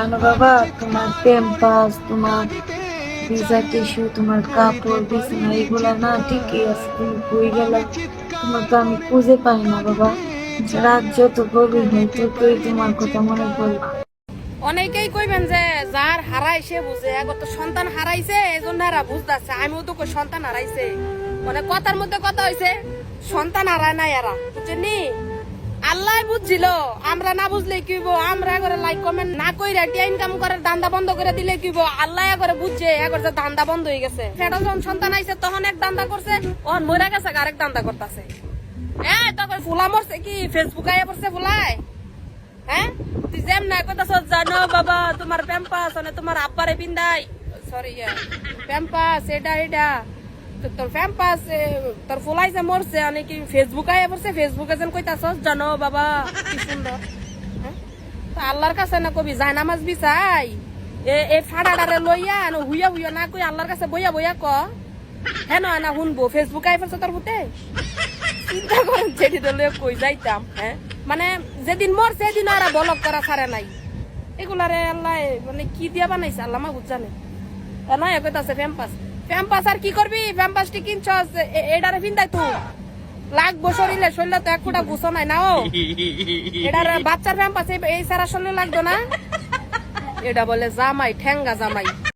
জানো বাবা, তোমার প্যাম্পাস তোমার ভিজা টিস্যু তোমার কাপড়, বিছানা, এগুলা না ঠিকই আছে, তুমি কই গেলে? তোমার তো আমি খুঁজে পাই না বাবা। রাত যত গভীর হয়, ততই তোমার কথা মনে পড়ে। অনেকেই কইবেন যে, যার হারাইছে বুঝে, একবার তো সন্তান হারাইছে এই জন্য এরা বুঝতেছে। আমিও তো কই সন্তান হারাইছে। মানে কথার মধ্যে কথা হইছে, সন্তান হারায় নাই এরা, বুঝছেনি আল্লাহ বুঝছিল। আমরা না বুঝলে কি আমরা করে লাইক কমেন্ট না কইরা টিয়া ইনকাম করার দান্দা বন্ধ করে দিলে কি আল্লাহ করে বুঝছে, একবার যে দান্দা বন্ধ হয়ে গেছে। সেটা যখন সন্তান আইছে, তখন এক দান্দা করছে ওর মরে গেছে আরেক দান্দা করতেছে। হ্যাঁ তখন ফুলা মরছে কি? ফেসবুক আইয়া পড়ছে ফুলায়? হ্যাঁ? তুই যেম না কথা জানো বাবা, তোমার প্যাম্পাস তোমার আব্বারে পিন্দাই সরি প্যাম্পাস, এটা এটা। তোর প্যাম্পাস তোর ফুলাইছে মরছে অনেক ফেসবুক আয় পড়ছে ফেসবুকে যেন কইতাছ জানো বাবা, কি সুন্দর। হ্যাঁ? তো আল্লাহর কাছে না কবি যায় নামাজ বিচাই। এ এ ফাড়াডারে লইয়া না হুইয়া হুইয়া না কই আল্লাহর কাছে বইয়া বইয়া ক। হ্যাঁ না না শুনব ফেসবুক আয় পড়ছে তোর হুতে চিন্তা করেন যেটি দলে কই যাইতাম হ্যাঁ? মানে যেদিন মর সেদিন আর বলক করা ছাড়ে নাই। এগুলারে আল্লাহ মানে কি দিয়া বানাইছে, আল্লাহ মা বুঝানে নয় কইতাছে ফ্যাম্পাস ফ্যাম্পাস আর কি করবি? প্যাম্পাসটি কিনছস? এ- এডারে ফিন্দাই তু। লাগবো শরীরে শরীরে তো এক ফুটা গুছো নাই না ও? এটার বাচ্চার প্যাম্পাস এই সারা শরীরে লাগতো না? এটা বলে জামাই ঠেঙ্গা জামাই।